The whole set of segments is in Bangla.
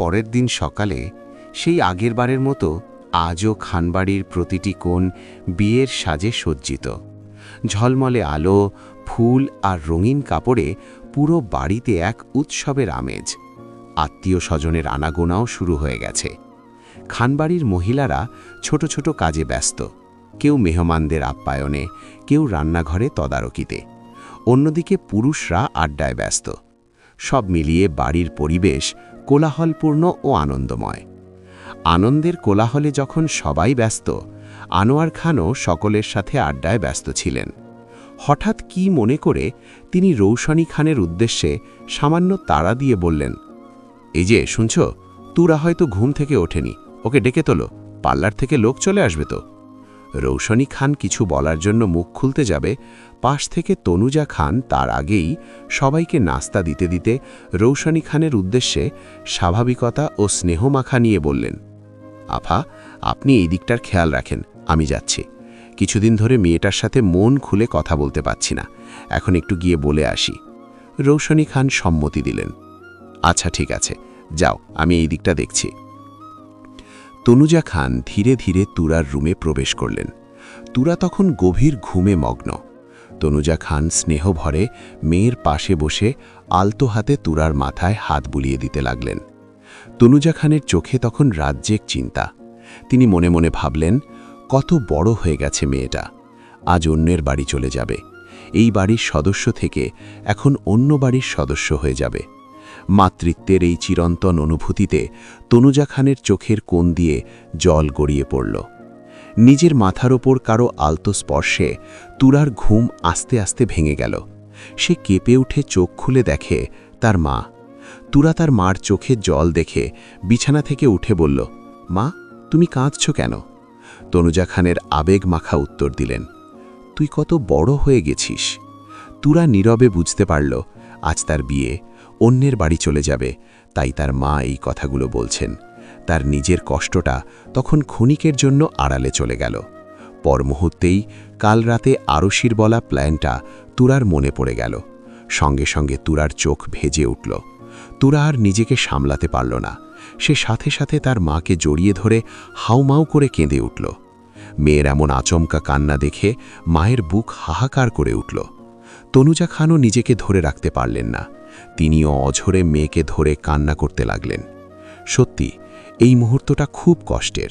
পরের দিন সকালে সেই আগের বারের মতো আজও খানবাড়ির প্রতিটি কোণ বিয়ের সাজে সজ্জিত। ঝলমলে আলো, ফুল আর রঙিন কাপড়ে পুরো বাড়িতে এক উৎসবের আমেজ। আত্মীয় স্বজনের আনাগোনাও শুরু হয়ে গেছে। খানবাড়ির মহিলারা ছোট ছোট কাজে ব্যস্ত। কেউ মেহমানদের আপ্যায়নে, কেউ রান্নাঘরে তদারকিতে। অন্যদিকে পুরুষরা আড্ডায় ব্যস্ত। সব মিলিয়ে বাড়ির পরিবেশ কোলাহলপূর্ণ ও আনন্দময়। আনন্দের কোলাহলে যখন সবাই ব্যস্ত, আনোয়ার খানও সকলের সাথে আড্ডায় ব্যস্ত ছিলেন। হঠাৎ কি মনে করে তিনি রৌশনী খানের উদ্দেশ্যে সামান্য তাড়া দিয়ে বললেন, এই যে, শুনছ? তুরা হয়তো ঘুম থেকে ওঠেনি। ওকে ডেকে তোলো। পার্লার থেকে লোক চলে আসবে তো। রৌশনী খান কিছু বলার জন্য মুখ খুলতে যাবে পাশ থেকে তনুজা খান তার আগেই সবাইকে নাস্তা দিতে দিতে রৌশানী খানের উদ্দেশ্যে স্বাভাবিকতা ও স্নেহমাখা নিয়ে বললেন আফা আপনি এই দিকটার খেয়াল রাখেন, আমি যাচ্ছি। কিছুদিন ধরে মেয়েটার সাথে মন খুলে কথা বলতে পাচ্ছি না, এখন একটু গিয়ে বলে আসি। রৌশনী খান সম্মতি দিলেন আচ্ছা ঠিক আছে, যাও, আমি এই দিকটা দেখছি। তনুজা খান ধীরে ধীরে তুরার রুমে প্রবেশ করলেন। তুরা তখন গভীর ঘুমে মগ্ন। তনুজা খান স্নেহ ভরে মেয়ের পাশে বসে আলতো হাতে তুরার মাথায় হাত বুলিয়ে দিতে লাগলেন। তনুজা খানের চোখে তখন রাজ্যের চিন্তা। তিনি মনে মনে ভাবলেন, কত বড় হয়ে গেছে মেয়েটা। আজ অন্যের বাড়ি চলে যাবে। এই বাড়ির সদস্য থেকে এখন অন্য বাড়ির সদস্য হয়ে যাবে। মাতৃত্বের এই চিরন্তন অনুভূতিতে তনুজা খানের চোখের কোণ দিয়ে জল গড়িয়ে পড়ল। নিজের মাথার ওপর কারও আলতো স্পর্শে তুরার ঘুম আস্তে আস্তে ভেঙে গেল। সে কেঁপে উঠে চোখ খুলে দেখে তার মা। তুরা তার মার চোখে জল দেখে বিছানা থেকে উঠে বলল, মা, তুমি কাঁদছ কেন? তনুজা খানের আবেগ মাখা উত্তর দিলেন, তুই কত বড় হয়ে গেছিস। তুরা নীরবে বুঝতে পারল, আজ তার বিয়ে, অন্যের বাড়ি চলে যাবে, তাই তার মা এই কথাগুলো বলছেন। তার নিজের কষ্টটা তখন ক্ষণিকের জন্য আড়ালে চলে গেল। পর মুহূর্তেই কাল রাতে আরশির বলা প্ল্যানটা তুরার মনে পড়ে গেল। সঙ্গে সঙ্গে তুরার চোখ ভেজে উঠল। তুরা আর নিজেকে সামলাতে পারল না। সে সাথে সাথে তার মাকে জড়িয়ে ধরে হাউমাউ করে কেঁদে উঠল। মেয়ের এমন আচমকা কান্না দেখে মায়ের বুক হাহাকার করে উঠল। তনুজা খানও নিজেকে ধরে রাখতে পারলেন না। তিনিও অঝরে মেয়েকে ধরে কান্না করতে লাগলেন। সত্যি, এই মুহূর্তটা খুব কষ্টের।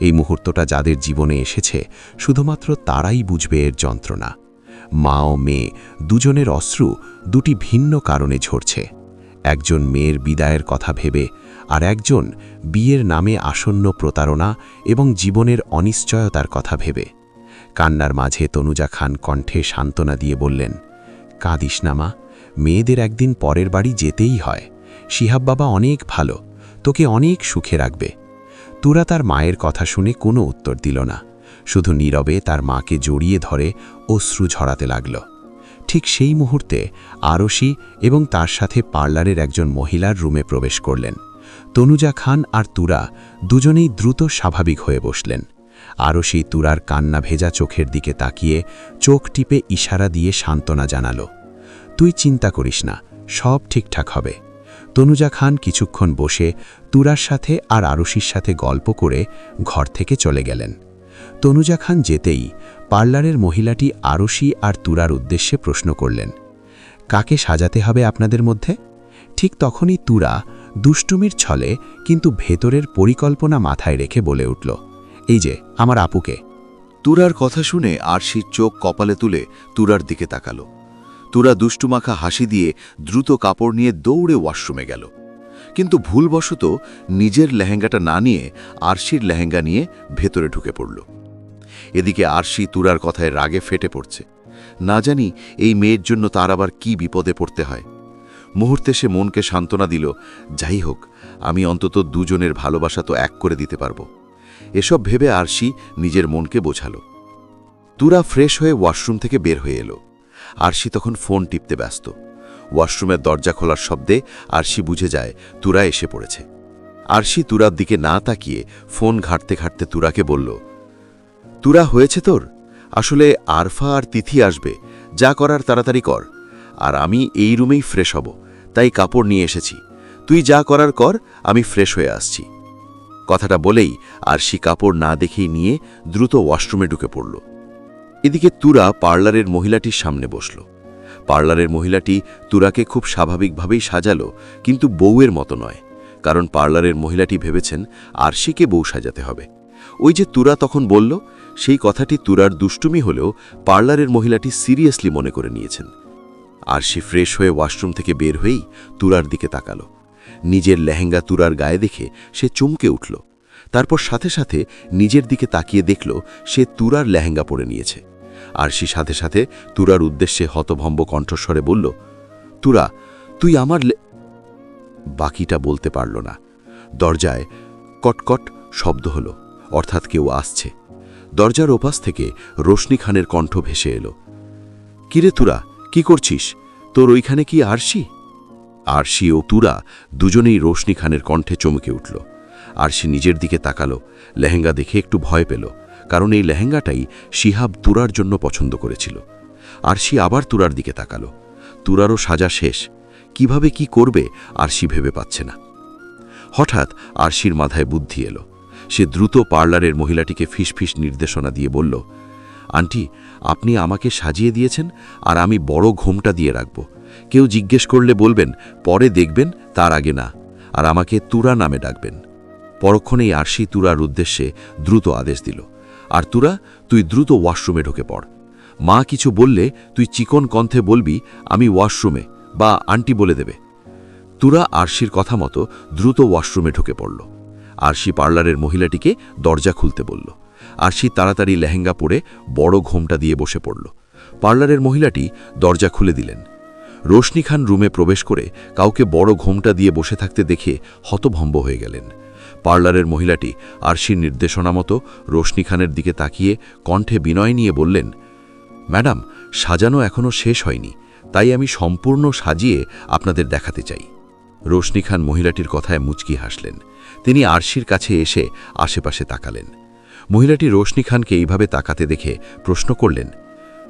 এই মুহূর্তটা যাদের জীবনে এসেছে, শুধুমাত্র তারাই বুঝবে এর যন্ত্রণা। মা ও মেয়ে, দুজনের অশ্রু দুটি ভিন্ন কারণে ঝরছে। একজন মেয়ের বিদায়ের কথা ভেবে, আর একজন বিয়ের নামে আসন্ন প্রতারণা এবং জীবনের অনিশ্চয়তার কথা ভেবে। কান্নার মাঝে তনুজা খান কণ্ঠে সান্ত্বনা দিয়ে বললেন, কাঁদিস না মা, মেয়েদের একদিন পরের বাড়ি যেতেই হয়। শিহাব বাবা অনেক ভালো। তোকে অনেক সুখে রাখবে। তুরা তার মায়ের কথা শুনে কোনো উত্তর দিল না। শুধু নীরবে তার মাকে জড়িয়ে ধরে অশ্রু ঝরাতে লাগল। ঠিক সেই মুহূর্তে আরশি এবং তার সাথে পার্লারের একজন মহিলার রুমে প্রবেশ করলেন। তনুজা খান আর তুরা দুজনেই দ্রুত স্বাভাবিক হয়ে বসলেন। আরশি তুরার কান্না ভেজা চোখের দিকে তাকিয়ে চোখ টিপে ইশারা দিয়ে সান্ত্বনা জানাল, তুই চিন্তা করিস না, সব ঠিকঠাক হবে। তনুজা খান কিছুক্ষণ বসে তুরার সাথে আর আরশির সাথে গল্প করে ঘর থেকে চলে গেলেন। তনুজা খান যেতেই পার্লারের মহিলাটি আরশি আর তুরার উদ্দেশ্যে প্রশ্ন করলেন, কাকে সাজাতে হবে আপনাদের মধ্যে? ঠিক তখনই তুরা দুষ্টুমির ছলে কিন্তু ভেতরের পরিকল্পনা মাথায় রেখে বলে উঠল, এই যে, আমার আপুকে। তুরার কথা শুনে আরশির চোখ কপালে তুলে তুরার দিকে তাকালো। তুরা দুষ্টুমাখা হাসি দিয়ে দ্রুত কাপড় নিয়ে দৌড়ে ওয়াশরুমে গেল। কিন্তু ভুলবশত নিজের লেহেঙ্গাটা না নিয়ে আরশির লেহেঙ্গা নিয়ে ভেতরে ঢুকে পড়ল। এদিকে আরশি তুরার কথায় রাগে ফেটে পড়ছে। না জানি এই মেয়ের জন্য তার আবার কি বিপদে পড়তে হয়। মুহূর্তে সে মনকে সান্ত্বনা দিল, যাই হোক, আমি অন্তত দুজনের ভালোবাসা তো এক করে দিতে পারব। এসব ভেবে আরশি নিজের মনকে বোঝালো। তুরা ফ্রেশ হয়ে ওয়াশরুম থেকে বের হয়ে এলো। আরশি তখন ফোন টিপতে ব্যস্ত। ওয়াশরুমের দরজা খোলার শব্দে আরশি বুঝে যায়, তুরা এসে পড়েছে। আরশি তুরার দিকে না তাকিয়ে ফোন ঘাটতে ঘাটতে তুরাকে বলল, তুরা হয়েছে তোর? আসলে আরফা আর তিথি আসবে। যা করার তাড়াতাড়ি কর। আর আমি এই রুমেই ফ্রেশ হব। তাই কাপড় নিয়ে এসেছি। তুই যা করার কর, আমি ফ্রেশ হয়ে আসছি। কথাটা বলেই আরশি কাপড় না দেখেই নিয়ে দ্রুত ওয়াশরুমে ঢুকে পড়ল। এদিকে তুরা পার্লারের মহিলাটির সামনে বসল। পার্লারের মহিলাটি তুরাকে খুব স্বাভাবিকভাবেই সাজালো, কিন্তু বউয়ের মতো নয়, কারণ পার্লারের মহিলাটি ভেবেছেন আরশিকে বউ সাজাতে হবে। ওই যে তুরা তখন বলল, সেই কথাটি তুরার দুষ্টুমি হলেও পার্লারের মহিলাটি সিরিয়াসলি মনে করে নিয়েছেন। আরশি ফ্রেশ হয়ে ওয়াশরুম থেকে বের হয়েই তুরার দিকে তাকালো। নিজের লেহেঙ্গা তুরার গায়ে দেখে সে চমকে উঠল। তারপর সাথে সাথে নিজের দিকে তাকিয়ে দেখল, সে তুরার লেহেঙ্গা পরে নিয়েছে। আরশি সাথে সাথে তুরার উদ্দেশ্যে হতভম্ব কণ্ঠস্বরে বলল, তুরা, তুই আমার বাকিটা বলতে পারল না। দরজায় কটকট শব্দ হলো, অর্থাৎ কেউ আসছে। দরজার ওপাশ থেকে রোশনি খানের কণ্ঠ ভেসে এলো কিরে তুরা, কি করছিস? তোর ওইখানে কি আরশি? আরশি ও তুরা দুজনেই রোশনি খানের কণ্ঠে চমকে উঠল আরশি নিজের দিকে তাকালো, লেহেঙ্গা দেখে একটু ভয় পেল। কারণ এই লেহেঙ্গাটাই শিহাব তুরার জন্য পছন্দ করেছিল। আরশি আবার তুরার দিকে তাকালো। তুরারও সাজা শেষ। কীভাবে কি করবে আরশি ভেবে পাচ্ছে না। হঠাৎ আরশির মাথায় বুদ্ধি এলো। সে দ্রুত পার্লারের মহিলাটিকে ফিসফিস নির্দেশনা দিয়ে বলল, আন্টি, আপনি আমাকে সাজিয়ে দিয়েছেন আর আমি বড় ঘোমটা দিয়ে রাখব। কেউ জিজ্ঞেস করলে বলবেন, পরে দেখবেন, তার আগে না। আর আমাকে তুরা নামে ডাকবেন। পরক্ষণেই আরশি তুরার উদ্দেশ্যে দ্রুত আদেশ দিল। আর তুরা, তুই দ্রুত ওয়াশরুমে ঢুকে পড়। মা কিছু বললে তুই চিকন কণ্ঠে বলবি, আমি ওয়াশরুমে, বা আন্টি বলে দেবে। তুরা আরশির কথা মতো দ্রুত ওয়াশরুমে ঢুকে পড়ল। আরশি পার্লারের মহিলাটিকে দরজা খুলতে বলল। আরশি তাড়াতাড়ি লেহেঙ্গা পরে বড় ঘোমটা দিয়ে বসে পড়ল। পার্লারের মহিলাটি দরজা খুলে দিলেন। রোশনি খান রুমে প্রবেশ করে কাউকে বড় ঘোমটা দিয়ে বসে থাকতে দেখে হতভম্ব হয়ে গেলেন। পার্লারের মহিলাটি আরশির নির্দেশনা মতো রোশনি খানের দিকে তাকিয়ে কণ্ঠে বিনয় নিয়ে বললেন, ম্যাডাম, সাজানো এখনও শেষ হয়নি, তাই আমি সম্পূর্ণ সাজিয়ে আপনাদের দেখাতে চাই। রোশনি খান মহিলাটির কথায় মুচকি হাসলেন। তিনি আরশির কাছে এসে আশেপাশে তাকালেন। মহিলাটি রোশনি খানকে এইভাবে তাকাতে দেখে প্রশ্ন করলেন,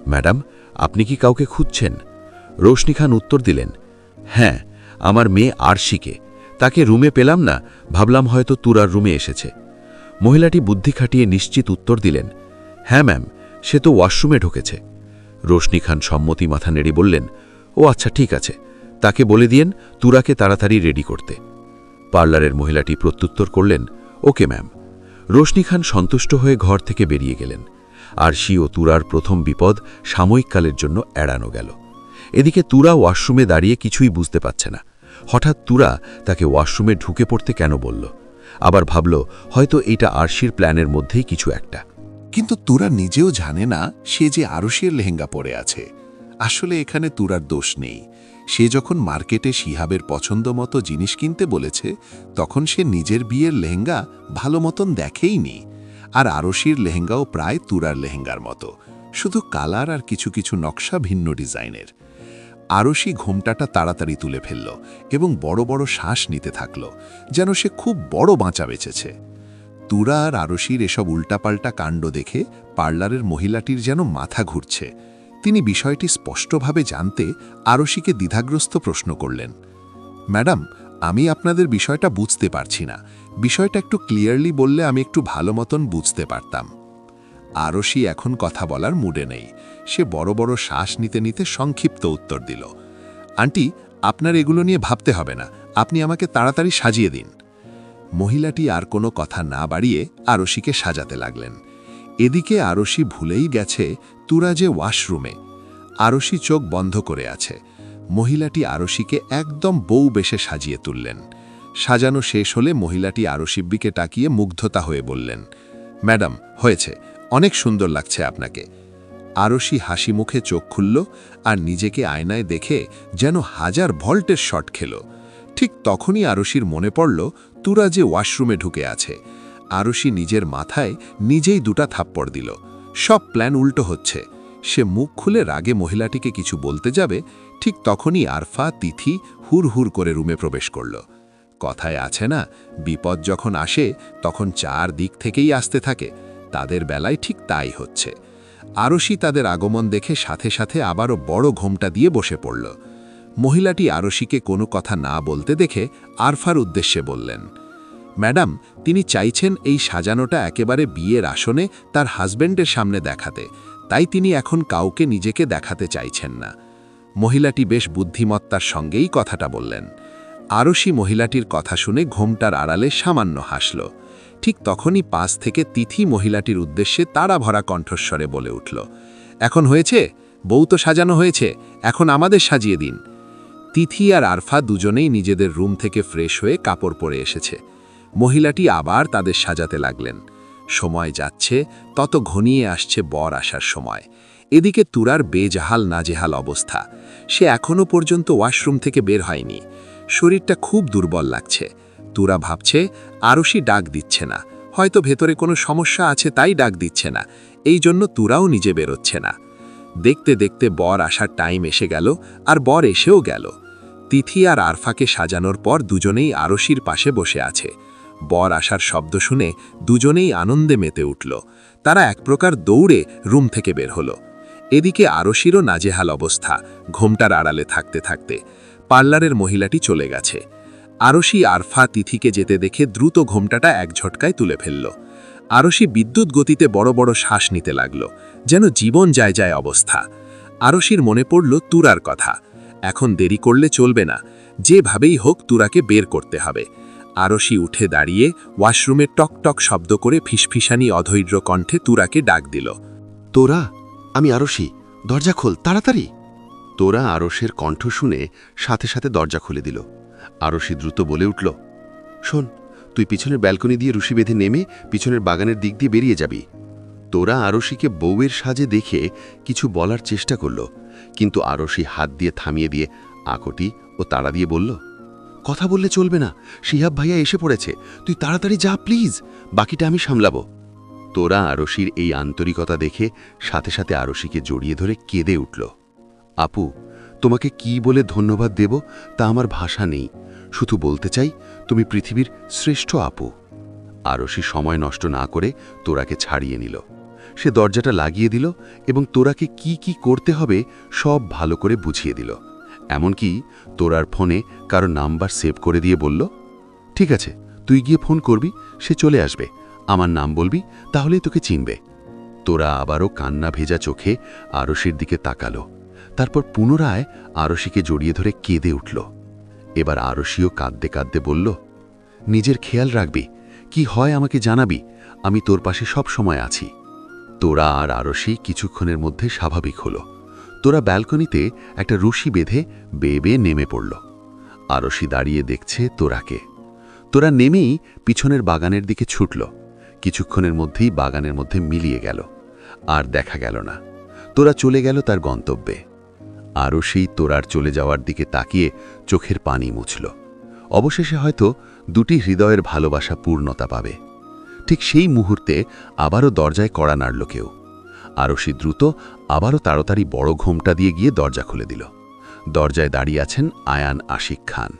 ম্যাডাম, আপনি কি কাউকে খুঁজছেন? রোশনি খান উত্তর দিলেন হ্যাঁ আমার মেয়ে আরশিকে। তাকে রুমে পেলাম না, ভাবলাম হয়তো তুরার রুমে এসেছে। মহিলাটি বুদ্ধি খাটিয়ে নিশ্চিত উত্তর দিলেন হ্যাঁ ম্যাম, সে তো ওয়াশরুমে ঢুকেছে। রোশনি খান সম্মতি মাথা নেড়ে বললেন, ও আচ্ছা ঠিক আছে। তাকে বলে দিয়েন তুরাকে তাড়াতাড়ি রেডি করতে। পার্লারের মহিলাটি প্রত্যুত্তর করলেন, ওকে ম্যাম। রোশনি খান সন্তুষ্ট হয়ে ঘর থেকে বেরিয়ে গেলেন। আরশি ও তুরার প্রথম বিপদ সাময়িককালের জন্য এড়ানো গেল। এদিকে তুরা ওয়াশরুমে দাঁড়িয়ে কিছুই বুঝতে পারছে না। হঠাৎ তুরা তাকে ওয়াশরুমে ঢুকে পড়তে কেন বলল? আবার ভাবল, হয়তো এটা আরশির প্ল্যানের মধ্যেই কিছু একটা। কিন্তু তুরা নিজেও জানে না সে যে আরশির লেহেঙ্গা পরে আছে। আসলে এখানে তুরার দোষ নেই। সে যখন মার্কেটে শিহাবের পছন্দ মতো জিনিস কিনতে বলেছে, তখন সে নিজের বিয়ের লেহেঙ্গা ভালো মতন দেখেইনি আর আরশির লেহেঙ্গাও প্রায় তুরার লেহেঙ্গার মতো। শুধু কালার আর কিছু কিছু নকশা ভিন্ন ডিজাইনের। আরশি ঘোমটাটা তাড়াতাড়ি তুলে ফেলল এবং বড় বড় শ্বাস নিতে থাকল, যেন সে খুব বড় বাঁচা বেঁচেছে। তুরা আর আরশির এসব উল্টাপাল্টা কাণ্ড দেখে পার্লারের মহিলাটির যেন মাথা ঘুরছে। তিনি বিষয়টি স্পষ্টভাবে জানতে আরশিকে দ্বিধাগ্রস্ত প্রশ্ন করলেন, ম্যাডাম, আমি আপনাদের বিষয়টা বুঝতে পারছি না। বিষয়টা একটু ক্লিয়ারলি বললে আমি একটু ভালো মতন বুঝতে পারতাম। আরশি এখন কথা বলার মুডে নেই। সে বড় বড় শ্বাস নিতে নিতে সংক্ষিপ্ত উত্তর দিল, আন্টি, আপনার এগুলো নিয়ে ভাবতে হবে না, আপনি আমাকে তাড়াতাড়ি সাজিয়ে দিন। মহিলাটি আর কোনো কথা না বাড়িয়ে আরশিকে সাজাতে লাগলেন। এদিকে আরশি ভুলেই গেছে তুরা যে ওয়াশরুমে। আরশি চোখ বন্ধ করে আছে। মহিলাটি আরশিকে একদম বউ বেশে সাজিয়ে তুললেন। সাজানো শেষ হলে মহিলাটি আরশিব্বিকে তাকিয়ে মুগ্ধতা হয়ে বললেন, ম্যাডাম, হয়েছে। অনেক সুন্দর লাগছে আপনাকে। আরশি হাসি মুখে চোখ খুলল আর নিজেকে আয়নায় দেখে যেন হাজার ভল্টের শট খেল। ঠিক তখনই আরশির মনে পড়ল, তুরা যে ওয়াশরুমে ঢুকে আছে। আরশি নিজের মাথায় নিজেই দুটা থাপ্পড় দিল। সব প্ল্যান উল্টো হচ্ছে। সে মুখ খুলে রাগে মহিলাটিকে কিছু বলতে যাবে, ঠিক তখনই আরফা, তিথি হুর হুর করে রুমে প্রবেশ করল। কথায় আছে না, বিপদ যখন আসে, তখন চার দিক থেকেই আসতে থাকে। তাদের বেলায় ঠিক তাই হচ্ছে। আরশি তাদের আগমন দেখে সাথে সাথে আবারও বড় ঘোমটা দিয়ে বসে পড়ল। মহিলাটি আরশিকে কোনো কথা না বলতে দেখে আরফার উদ্দেশ্যে বললেন, ম্যাডাম, তিনি চাইছেন এই সাজানোটা একেবারে বিয়ের আসনে তার হাজব্যান্ডের সামনে দেখাতে। তাই তিনি এখন কাউকে নিজেকে দেখাতে চাইছেন না। মহিলাটি বেশ বুদ্ধিমত্তার সঙ্গেই কথাটা বললেন। আরশি মহিলাটির কথা শুনে ঘোমটার আড়ালে সামান্য হাসল। ঠিক তখনই পাশ থেকে তিথি মহিলাটির উদ্দেশ্যে তারা ভরা কণ্ঠস্বরে বলে উঠল, এখন হয়েছে? বউ তো সাজানো হয়েছে, এখন আমাদের সাজিয়ে দিন। তিথি আর আরফা দুজনেই নিজেদের রুম থেকে ফ্রেশ হয়ে কাপড় পরে এসেছে। মহিলাটি আবার তাদের সাজাতে লাগলেন। সময় যাচ্ছে, তত ঘনিয়ে আসছে বর আসার সময়। এদিকে তুরার বেজাহাল নাজেহাল অবস্থা। সে এখনও পর্যন্ত ওয়াশরুম থেকে বের হয়নি। শরীরটা খুব দুর্বল লাগছে। তুরা ভাবছে, আরশি ডাক দিচ্ছে না। হয়তো ভেতরে কোনো সমস্যা আছে তাই ডাক দিচ্ছে না। এই জন্য তুরাও নিজে বেরোচ্ছে না। দেখতে দেখতে বর আসার টাইম এসে গেল আর বর এসেও গেল। তিথি আর আরফাকে সাজানোর পর দুজনেই আরশির পাশে বসে আছে। বর আসার শব্দ শুনে দুজনেই আনন্দে মেতে উঠল। তারা এক প্রকার দৌড়ে রুম থেকে বের হলো। এদিকে আরশিরও নাজেহাল অবস্থা, ঘোমটার আড়ালে থাকতে থাকতে। পার্লারের মহিলাটি চলে গেছে। আরশি আরফা তিথিকে যেতে দেখে দ্রুত ঘোমটাটা এক ঝটকায় তুলে ফেলল। আরশি বিদ্যুৎ গতিতে বড় বড় শ্বাস নিতে লাগল, যেন জীবন যায় যায় অবস্থা। আরশির মনে পড়ল তুরার কথা, এখন দেরি করলে চলবে না, যেভাবেই হোক তুরাকে বের করতে হবে। আরশি উঠে দাঁড়িয়ে ওয়াশরুমে টক টক শব্দ করে ফিসফিসানি অধৈর্য কণ্ঠে তুরাকে ডাক দিল। তোরা, আমি আরশি, দরজা খোল, তাড়াতাড়ি। তোরা আরসের কণ্ঠ শুনে সাথে সাথে দরজা খুলে দিল। আরশি দ্রুত বলে উঠল, শোন, তুই পিছনের ব্যালকনি দিয়ে রুশি বেঁধে নেমে পিছনের বাগানের দিক দিয়ে বেরিয়ে যাবি। তোরা আরশিকে বউয়ের সাজে দেখে কিছু বলার চেষ্টা করল, কিন্তু আরশি হাত দিয়ে থামিয়ে দিয়ে আকটি ও তাড়া দিয়ে বলল, কথা বললে চলবে না, শিহাব ভাইয়া এসে পড়েছে, তুই তাড়াতাড়ি যা প্লিজ, বাকিটা আমি সামলাবো। তোরা আরশির এই আন্তরিকতা দেখে সাথে সাথে আরশিকে জড়িয়ে ধরে কেঁদে উঠল, আপু তোমাকে কি বলে ধন্যবাদ দেব তা আমার ভাষা নেই। শুধু বলতে চাই, তুমি পৃথিবীর শ্রেষ্ঠ আপু। আরশি সময় নষ্ট না করে তোরাকে ছাড়িয়ে নিল। সে দরজাটা লাগিয়ে দিল এবং তোরাকে কি কি করতে হবে সব ভালো করে বুঝিয়ে দিল। এমনকি তোরার ফোনে কারও নাম্বার সেভ করে দিয়ে বলল, ঠিক আছে, তুই গিয়ে ফোন করবি, সে চলে আসবে। আমার নাম বলবি, তাহলেই তোকে চিনবে। তোরা আবারও কান্না ভেজা চোখে আরশির দিকে তাকালো। তারপর পুনরায় আরশিকে জড়িয়ে ধরে কেঁদে উঠল। এবার আরশিও কাঁদতে কাঁদতে বলল, নিজের খেয়াল রাখবি। কি হয় আমাকে জানাবি? আমি তোর পাশে সব সময় আছি। তোরা আর আরশি কিছুক্ষণের মধ্যে স্বাভাবিক হলো। তোরা ব্যালকনিতে একটা রশি বেঁধে বেয়ে বেয়ে নেমে পড়ল। আরশি দাঁড়িয়ে দেখছে তোরাকে। তোরা নেমেই পিছনের বাগানের দিকে ছুটল। কিছুক্ষণের মধ্যেই বাগানের মধ্যে মিলিয়ে গেল। আর দেখা গেল না। তোরা চলে গেল তার গন্তব্যে। আরও সেই তোরার চলে যাওয়ার দিকে তাকিয়ে চোখের পানি মুছল। অবশেষে হয়তো দুটি হৃদয়ের ভালোবাসা পূর্ণতা পাবে। ঠিক সেই মুহূর্তে আবারও দরজায় কড়া নাড়ল কেউ। আরশি দ্রুত আবারও তাড়াতাড়ি বড় ঘোমটা দিয়ে গিয়ে দরজা খুলে দিল। দরজায় দাঁড়িয়ে আছেন আয়ান আশিক খান।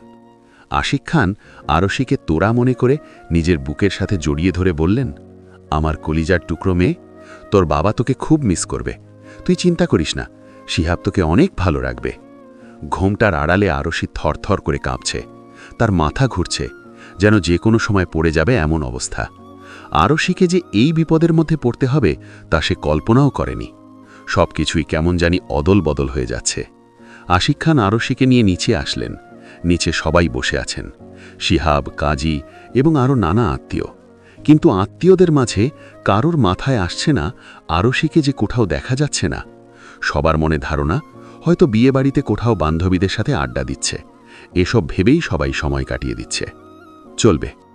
আশিক খান আরশিকে তোরা মনে করে নিজের বুকের সাথে জড়িয়ে ধরে বললেন, আমার কলিজার টুকরো মেয়ে, তোর বাবা তোকে খুব মিস করবে। তুই চিন্তা করিস না শিহাব তোকে অনেক ভালো রাখবে। ঘোমটার আড়ালে আরশি থরথর করে কাঁপছে। তার মাথা ঘুরছে, যেন যে কোনো সময় পড়ে যাবে এমন অবস্থা। আরশিকে যে এই বিপদের মধ্যে পড়তে হবে, তা সে কল্পনাও করেনি। সব কিছুই কেমন জানি অদল বদল হয়ে যাচ্ছে। আশিক খান আরশিকে নিয়ে নিচে আসলেন। নিচে সবাই বসে আছেন। শিহাব, কাজী এবং আরও নানা আত্মীয়। কিন্তু আত্মীয়দের মাঝে কারোর মাথায় আসছে না আরশিকে যে কোথাও দেখা যাচ্ছে না। সবার মনে ধারণা, হয়তো বিয়ে বাড়িতে কোথাও বান্ধবীদের সাথে আড্ডা দিচ্ছে। এসব ভেবেই সবাই সময় কাটিয়ে দিচ্ছে। চলবে।